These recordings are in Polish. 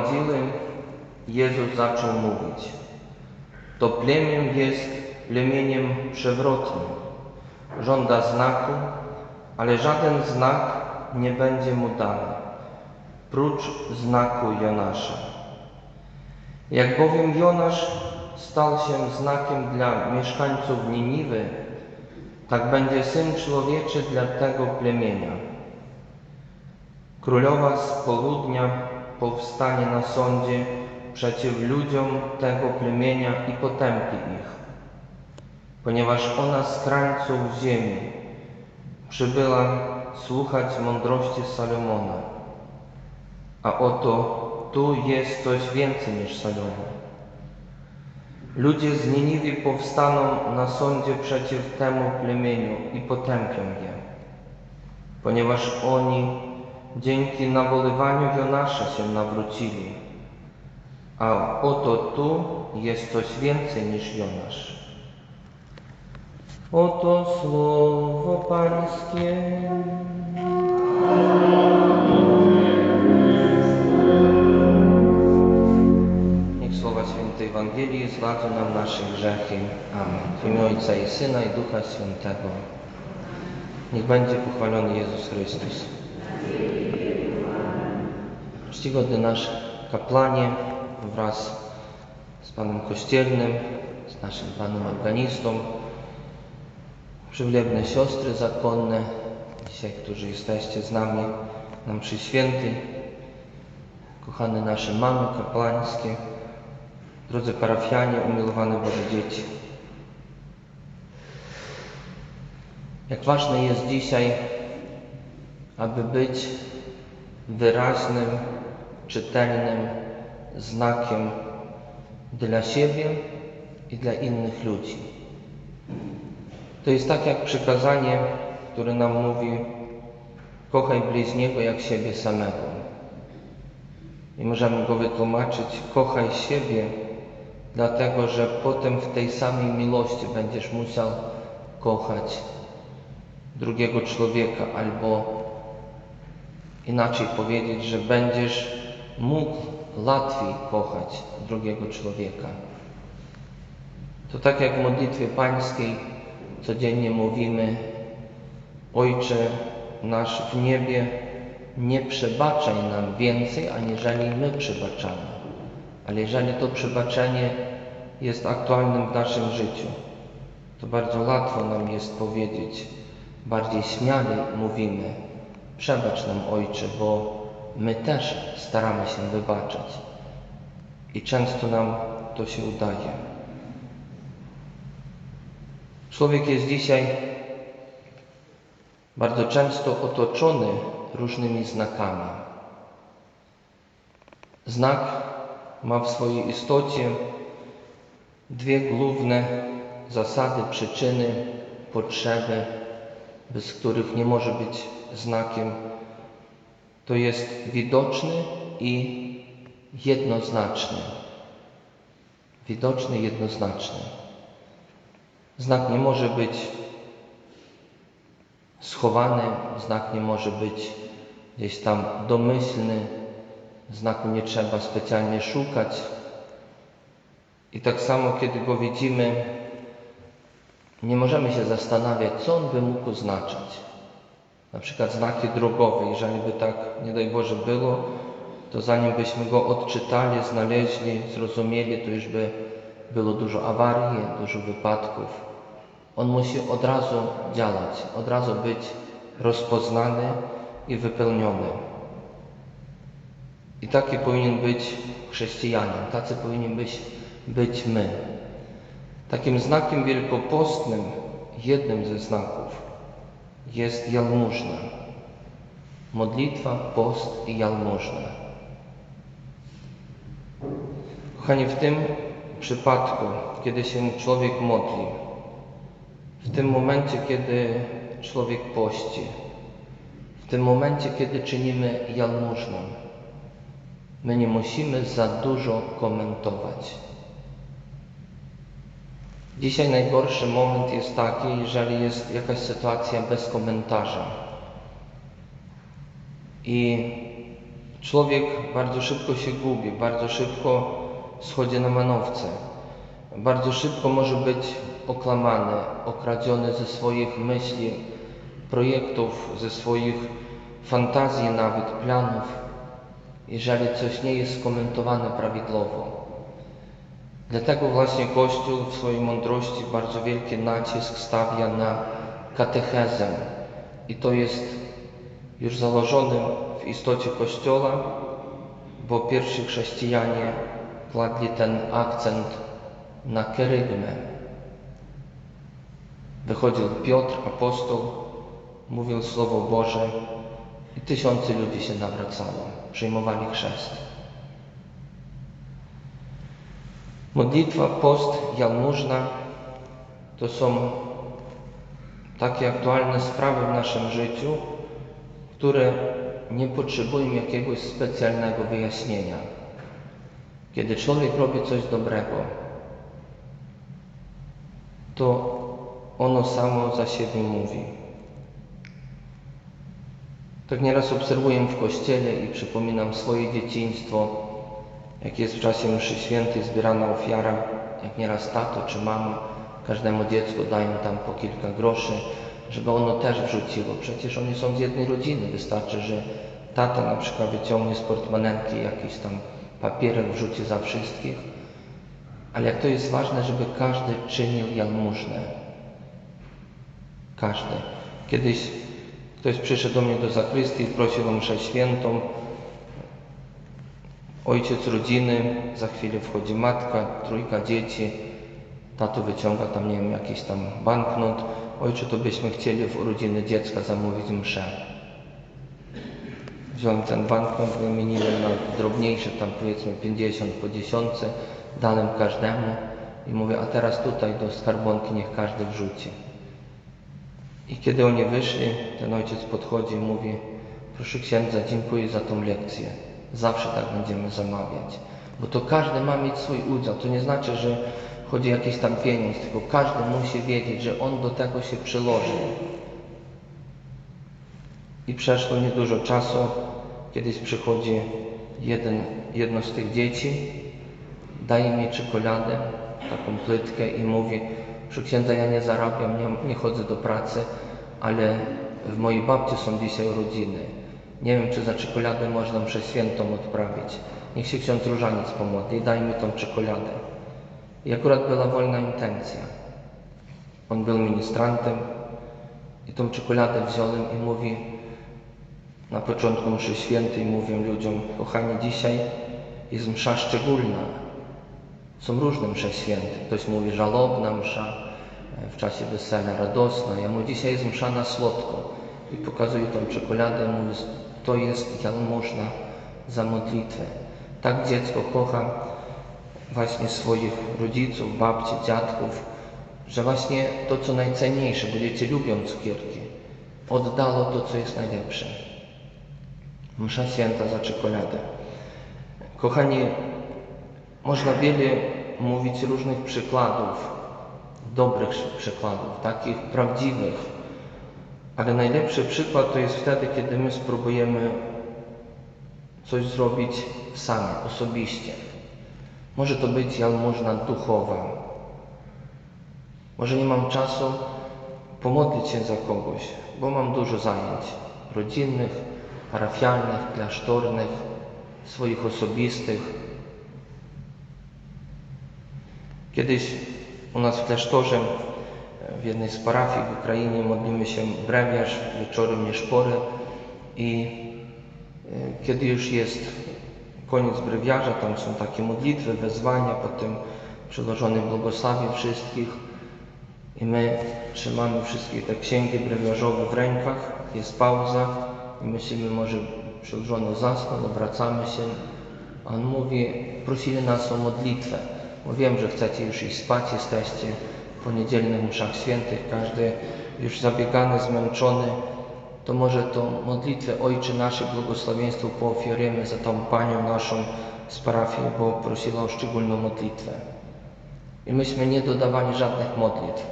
się gromadziły, Jezus zaczął mówić. To plemię jest plemieniem przewrotnym. Żąda znaku, ale żaden znak nie będzie mu dany, prócz znaku Jonasza. Jak bowiem Jonasz stał się znakiem dla mieszkańców Niniwy, tak będzie Syn Człowieczy dla tego plemienia. Królowa z południa powstanie na sądzie przeciw ludziom tego plemienia i potępi ich, ponieważ ona z krańców ziemi przybyła słuchać mądrości Salomona. A oto tu jest coś więcej niż Salomon. Ludzie z Niniwy powstaną na sądzie przeciw temu plemieniu i potępią je, ponieważ oni dzięki nawoływaniu Jonasza się nawrócili. A oto tu jest coś więcej niż Jonasz. Oto słowo Pańskie. Niech słowa świętej Ewangelii zladzą nam nasze grzechy. Amen. W imię Ojca i Syna i Ducha Świętego. Niech będzie pochwalony Jezus Chrystus. Czcigodny nasz kaplanie wraz z Panem Kościelnym, z naszym Panem Organistą, przywlebne siostry zakonne, dzisiaj, którzy jesteście z nami na mszy świętej, kochane nasze mamy kaplańskie, drodzy parafianie, umilowane Boże dzieci. Jak ważne jest dzisiaj, aby być wyraźnym, czytelnym znakiem dla siebie i dla innych ludzi. To jest tak jak przykazanie, które nam mówi: kochaj bliźniego jak siebie samego. I możemy go wytłumaczyć: kochaj siebie, dlatego że potem w tej samej miłości będziesz musiał kochać drugiego człowieka, albo inaczej powiedzieć, że będziesz mógł łatwiej kochać drugiego człowieka. To tak jak w modlitwie pańskiej codziennie mówimy: Ojcze nasz w niebie, nie przebaczaj nam więcej, aniżeli my przebaczamy. Ale jeżeli to przebaczenie jest aktualnym w naszym życiu, to bardzo łatwo nam jest powiedzieć, bardziej śmiale mówimy: Przebacz nam, Ojcze, bo my też staramy się wybaczać. I często nam to się udaje. Człowiek jest dzisiaj bardzo często otoczony różnymi znakami. Znak ma w swojej istocie dwie główne zasady, przyczyny, potrzeby, bez których nie może być znakiem. To jest widoczny i jednoznaczny. Widoczny jednoznaczny. Znak nie może być schowany, znak nie może być gdzieś tam domyślny, znaku nie trzeba specjalnie szukać. I tak samo, kiedy go widzimy, nie możemy się zastanawiać, co on by mógł oznaczać. Na przykład znaki drogowe, jeżeli by tak, nie daj Boże, było, to zanim byśmy go odczytali, znaleźli, zrozumieli, to już by było dużo awarii, dużo wypadków. On musi od razu działać, od razu być rozpoznany i wypełniony. I taki powinien być chrześcijanin, tacy powinien być, być my. Takim znakiem wielkopostnym, jednym ze znaków, jest jałmużna. Modlitwa, post i jałmużna. Kochani, w tym przypadku, kiedy się człowiek modli, w tym momencie, kiedy człowiek pości, w tym momencie, kiedy czynimy jałmużnę, My nie musimy za dużo komentować. Dzisiaj najgorszy moment jest taki, jeżeli jest jakaś sytuacja bez komentarza. I człowiek bardzo szybko się gubi, bardzo szybko schodzi na manowce. Bardzo szybko może być okłamany, okradziony ze swoich myśli, projektów, ze swoich fantazji, nawet planów, jeżeli coś nie jest skomentowane prawidłowo. Dlatego właśnie Kościół w swojej mądrości bardzo wielki nacisk stawia na katechezę. I to jest już założone w istocie Kościoła, bo pierwsi chrześcijanie kładli ten akcent na kerygmę. Wychodził Piotr, apostoł, mówił Słowo Boże i tysiące ludzi się nawracało, przyjmowali chrzest. Modlitwa, post, jałmużna to są takie aktualne sprawy w naszym życiu, które nie potrzebują jakiegoś specjalnego wyjaśnienia. Kiedy człowiek robi coś dobrego, to ono samo za siebie mówi. Tak nieraz obserwuję w kościele i przypominam swoje dzieciństwo, jak jest w czasie mszy świętej zbierana ofiara, jak nieraz tato czy mama każdemu dziecku dają tam po kilka groszy, żeby ono też wrzuciło. Przecież oni są z jednej rodziny. Wystarczy, że tata na przykład wyciągnie z portmanenki jakiś tam papierek, wrzuci za wszystkich. Ale jak to jest ważne, żeby każdy czynił jałmużnę. Każdy. Kiedyś ktoś przyszedł do mnie do zakrystii, prosił o mszę świętą. Ojciec rodziny, za chwilę wchodzi matka, trójka dzieci. Tato wyciąga tam, nie wiem, jakiś tam banknot. Ojcze, to byśmy chcieli w urodziny dziecka zamówić mszę. Wziąłem ten banknot, wymieniłem na drobniejsze, tam powiedzmy 50 po dziesiątce, dałem każdemu i mówię, a teraz tutaj do skarbonki niech każdy wrzuci. I kiedy oni wyszli, ten ojciec podchodzi i mówi, proszę księdza, dziękuję za tą lekcję. Zawsze tak będziemy zamawiać. Bo to każdy ma mieć swój udział. To nie znaczy, że chodzi o jakiś tam pieniądz, tylko każdy musi wiedzieć, że on do tego się przyłoży. I przeszło niedużo czasu, kiedyś przychodzi jeden, jedno z tych dzieci, daje mi czekoladę, taką płytkę i mówi, proszę księdza, ja nie zarabiam, nie, nie chodzę do pracy, ale w mojej babci są dzisiaj urodziny. Nie wiem, czy za czekoladę można mszę świętą odprawić. Niech się ksiądz różaniec pomodli i daj tą czekoladę. I akurat była wolna intencja. On był ministrantem i tą czekoladę wziąłem i mówi na początku mszy świętej mówię ludziom, kochani, dzisiaj jest msza szczególna. Są różne msze święte. Ktoś mówi żalobna msza, w czasie wesela radosna. Ja mówię, dzisiaj jest msza na słodko. I pokazuję tą czekoladę, mówię, to jest jałmużna za modlitwę. Tak dziecko kocha właśnie swoich rodziców, babci, dziadków, że właśnie to, co najcenniejsze, bo dzieci lubią cukierki, oddało to, co jest najlepsze. Msza święta za czekoladę. Kochani, można wiele mówić różnych przykładów, dobrych przykładów, takich prawdziwych, ale najlepszy przykład to jest wtedy, kiedy my spróbujemy coś zrobić sami, osobiście. Może to być jałmużna duchowa. Może nie mam czasu pomodlić się za kogoś, bo mam dużo zajęć rodzinnych, parafialnych, klasztornych, swoich osobistych. Kiedyś u nas w klasztorze w jednej z parafii w Ukrainie modlimy się brewiarz, wieczorem nieszpory i e, kiedy już jest koniec brewiarza, tam są takie modlitwy, wezwania, potem przyłożony błogosławie wszystkich. I my trzymamy wszystkie te księgi brewiarzowe w rękach, jest pauza i myślimy, może przyłożony zasnął, obracamy się, on mówi, prosili nas o modlitwę, bo wiem, że chcecie już iść spać, jesteście po niedzielnych mszach świętych, każdy już zabiegany, zmęczony, to może tą modlitwę Ojcze nasze błogosławieństwo poofiarujemy za tą Panią naszą z parafii, bo prosiła o szczególną modlitwę. I myśmy nie dodawali żadnych modlitw,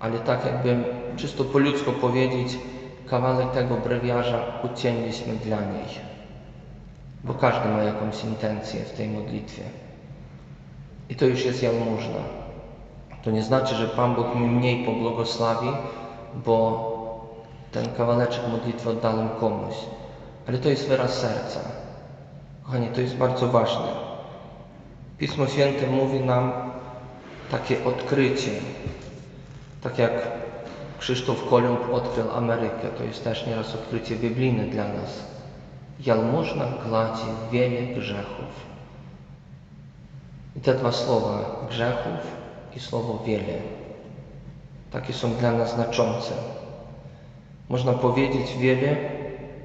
ale tak jakby czysto po ludzku powiedzieć, kawałek tego brewiarza ucięliśmy dla niej. Bo każdy ma jakąś intencję w tej modlitwie. I to już jest jałmużna. To nie znaczy, że Pan Bóg mi mniej pobłogosławi, bo ten kawałeczek modlitwy oddałem komuś. Ale to jest wyraz serca. Kochani, to jest bardzo ważne. Pismo Święte mówi nam takie odkrycie. Tak jak Krzysztof Kolumb odkrył Amerykę, to jest też nieraz odkrycie biblijne dla nas. Jałmużna gładzi wiele grzechów. I te dwa słowa, grzechów i słowo wiele, takie są dla nas znaczące. Można powiedzieć wiele,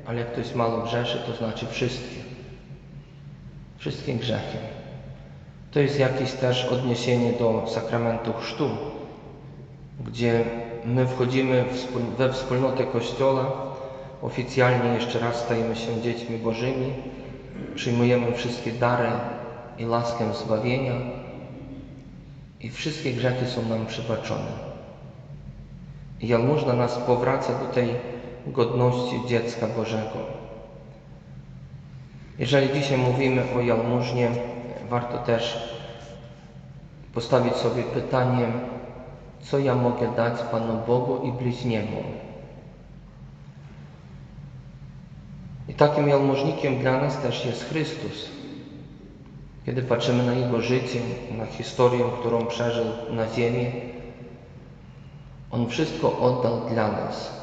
ale jak ktoś mało grzeszy, to znaczy wszystkie. Wszystkie grzechy. To jest jakieś też odniesienie do sakramentu chrztu, gdzie my wchodzimy we wspólnotę Kościoła, oficjalnie jeszcze raz stajemy się dziećmi Bożymi, przyjmujemy wszystkie dary i laskę zbawienia i wszystkie grzechy są nam przebaczone. I jałmużna nas powraca do tej godności dziecka Bożego. Jeżeli dzisiaj mówimy o jałmużnie, warto też postawić sobie pytanie, co ja mogę dać Panu Bogu i bliźniemu. I takim jałmużnikiem dla nas też jest Chrystus. Kiedy patrzymy na Jego życie, na historię, którą przeżył na ziemi, On wszystko oddał dla nas.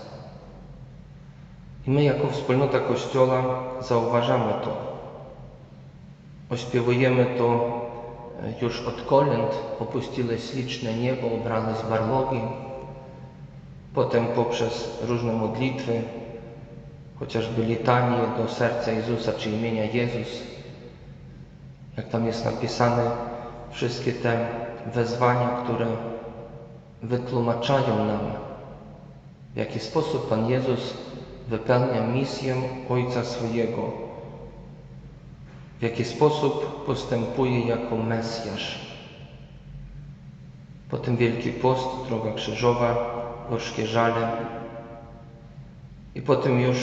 I my jako wspólnota Kościoła zauważamy to. Ośpiewujemy to już od kolęd, opuściłeś liczne niebo, obrałeś barlogi. Potem poprzez różne modlitwy, chociażby litanie do serca Jezusa czy imienia Jezus, jak tam jest napisane, wszystkie te wezwania, które wytłumaczają nam, w jaki sposób Pan Jezus wypełnia misję Ojca swojego, w jaki sposób postępuje jako Mesjasz. Potem Wielki Post, droga krzyżowa, gorzkie żale i potem już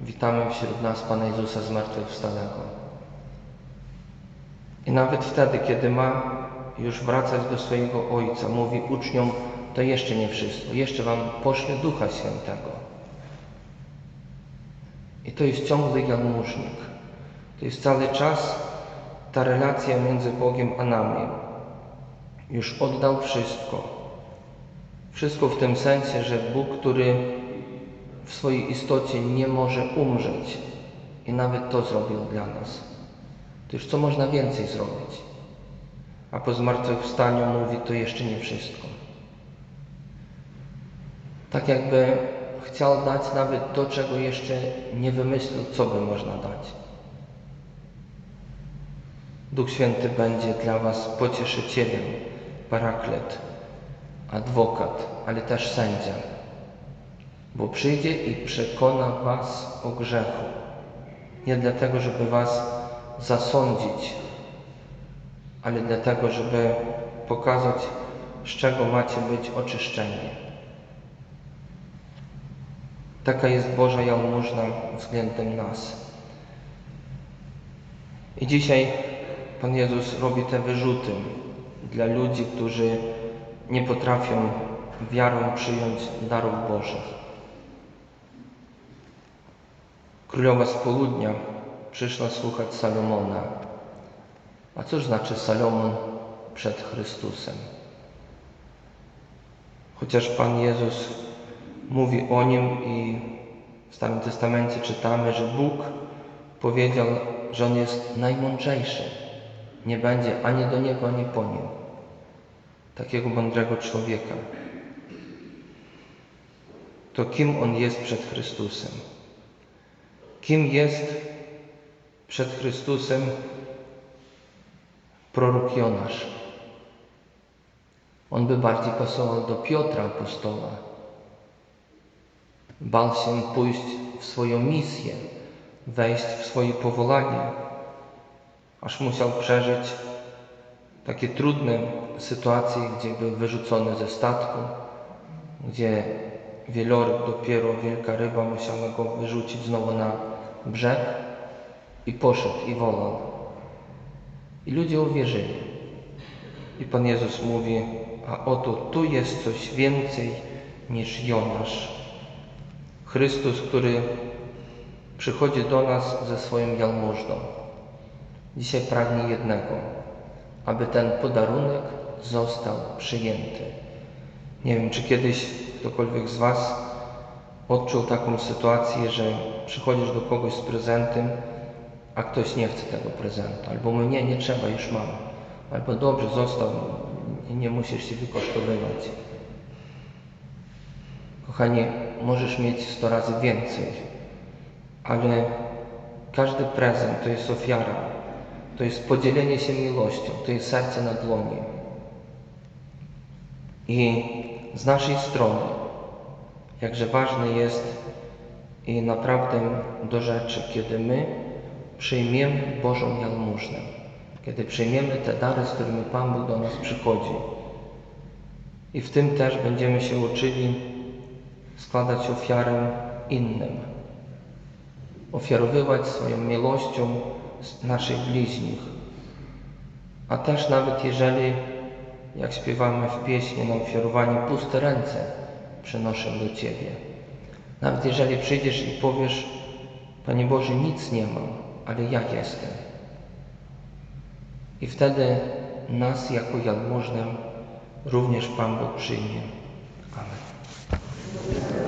witamy wśród nas Pana Jezusa zmartwychwstałego. I nawet wtedy, kiedy ma już wracać do swojego Ojca, mówi uczniom, to jeszcze nie wszystko, jeszcze Wam pośle Ducha Świętego. I to jest ciągły jałmużnik. To jest cały czas ta relacja między Bogiem a nami. Już oddał wszystko. Wszystko w tym sensie, że Bóg, który w swojej istocie nie może umrzeć i nawet to zrobił dla nas. Już co można więcej zrobić? A po zmartwychwstaniu mówi, to jeszcze nie wszystko. Tak jakby chciał dać nawet to, czego jeszcze nie wymyślił, co by można dać. Duch Święty będzie dla Was pocieszycielem, paraklet, adwokat, ale też sędzia, bo przyjdzie i przekona Was o grzechu. Nie dlatego, żeby Was zasądzić, ale dlatego, żeby pokazać, z czego macie być oczyszczeni. Taka jest Boża jałmużna względem nas. I dzisiaj Pan Jezus robi te wyrzuty dla ludzi, którzy nie potrafią wiarą przyjąć darów Bożych. Królowa z południa przyszła słuchać Salomona. A cóż znaczy Salomon przed Chrystusem? Chociaż Pan Jezus mówi o nim i w Starym Testamencie czytamy, że Bóg powiedział, że On jest najmądrzejszy. Nie będzie ani do Niego, ani po Nim. Takiego mądrego człowieka. To kim On jest przed Chrystusem? Kim jest przed Chrystusem prorok Jonasz. On by bardziej pasował do Piotra apostoła. bał się pójść w swoją misję, wejść w swoje powołanie, aż musiał przeżyć takie trudne sytuacje, gdzie był wyrzucony ze statku, gdzie wieloryb, dopiero wielka ryba musiała go wyrzucić znowu na brzeg i poszedł i wołał. I ludzie uwierzyli. I Pan Jezus mówi, a oto tu jest coś więcej niż Jonasz. Chrystus, który przychodzi do nas ze swoją jałmużną. Dzisiaj pragnie jednego, aby ten podarunek został przyjęty. Nie wiem, czy kiedyś ktokolwiek z Was odczuł taką sytuację, że przychodzisz do kogoś z prezentem, a ktoś nie chce tego prezentu, albo mówi, nie, nie trzeba, już mam, albo dobrze, został, nie, musisz się wykosztowywać. Kochanie, możesz mieć sto razy więcej, ale każdy prezent to jest ofiara, to jest podzielenie się miłością, to jest serce na dłoni. I z naszej strony, jakże ważne jest i naprawdę do rzeczy, kiedy my przyjmiemy Bożą jałmużnę, kiedy przyjmiemy te dary, z którymi Pan Bóg do nas przychodzi. I w tym też będziemy się uczyli składać ofiarę innym, ofiarowywać swoją miłością naszych bliźnich. A też nawet jeżeli, jak śpiewamy w pieśni na ofiarowanie, puste ręce przynoszę do Ciebie. Nawet jeżeli przyjdziesz i powiesz, Panie Boże, nic nie mam, ale ja jestem. I wtedy nas jako jałmużnę również Pan Bóg przyjmie. Amen.